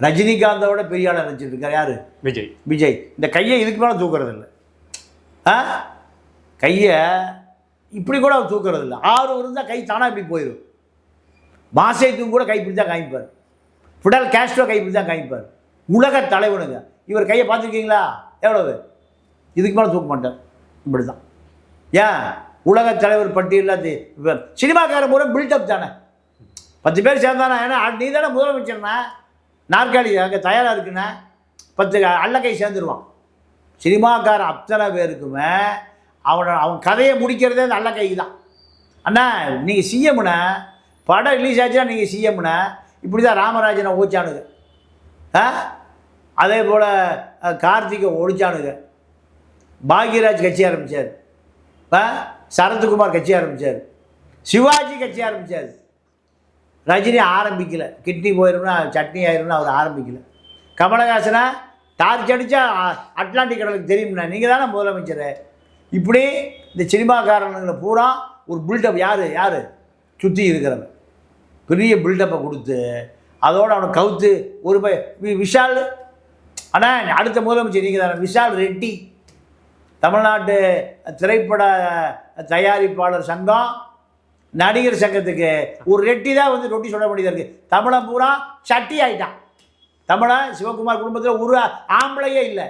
ரஜினிகாந்தோட பெரிய ஆளை நினச்சிட்டு இருக்கார் யார்? விஜய். விஜய். இந்த கையை இதுக்கு மேலே தூக்குறது இல்லை ஆ? கையை இப்படி கூட அவர் தூக்குறது இல்லை ஆறு இருந்தால் கை தானாக இப்படி போயிடும். மாசேத்தும் கூட கை இப்படி தான் காமிப்பார். ஃபிடல் கேஸ்ட்ரோ கை இப்படி தான் காமிப்பார். உலக தலைவனுங்க. இவர் கையை பார்த்துருக்கீங்களா? எவ்வளவு? இதுக்கு மேலே தூக்க மாட்டார். இப்படி தான் ஏன்? உலக தலைவர் பட்டியலில் சினிமாக்காரன் பூரா பில்டப் தானே. பத்து பேர் சேர்ந்தானா? ஏன்னா நீ தானே முதலமைச்சர்னா? நாற்காலி அங்கே தயாராக இருக்குண்ணே பத்து அல்லக்கை சேர்ந்துருவான். சினிமாக்காரன் அத்தனை பேருக்குமே அவனோட அவன் கதையை முடிக்கிறதே அந்த அல்லக்கைக்கு தான். அண்ணா நீங்கள் சிஎம்னா படம் ரிலீஸ் ஆச்சுன்னா நீங்கள் சிஎம்னா இப்படி தான் ராமராஜனை ஓச்சானுங்க. ஆ? அதே போல் கார்த்திகை ஒழிச்சானுங்க பாக்யராஜ் கட்சி ஆரம்பித்தார் ஆ? சரத்குமார் கட்சி ஆரம்பித்தார் சிவாஜி கட்சி ஆரம்பித்தார் ரஜினி ஆரம்பிக்கலை. கிட்னி போயிடும்னா சட்னி ஆயிரும்னு அவர் ஆரம்பிக்கலை. கமலஹாசனா டார்ச் அடித்தா அட்லாண்டிக் கடலுக்கு தெரியும்னா நீங்கள் தானே முதலமைச்சர். இப்படி இந்த சினிமாக்காரனுங்களை பூரா ஒரு பில்டப் யார் யார்? சுற்றி இருக்கிறவன். பெரிய பில்டப்பை கொடுத்து அதோடு அவனை கவுத்து ஒரு பை விஷால். ஆனால் அடுத்த முதலமைச்சர் நீங்கள் தானே விஷால் ரெட்டி. தமிழ்நாட்டு திரைப்பட தயாரிப்பாளர் சங்கம் நடிகர் சங்கத்துக்கு ஒரு ரெட்டி தான் வந்து ரொட்டி சொல்ல வேண்டியதாக இருக்குது தமிழன் பூரா சட்டி ஆயிட்டான். தமிழன் சிவகுமார் குடும்பத்தில் ஒரு ஆம்பளையே இல்லை.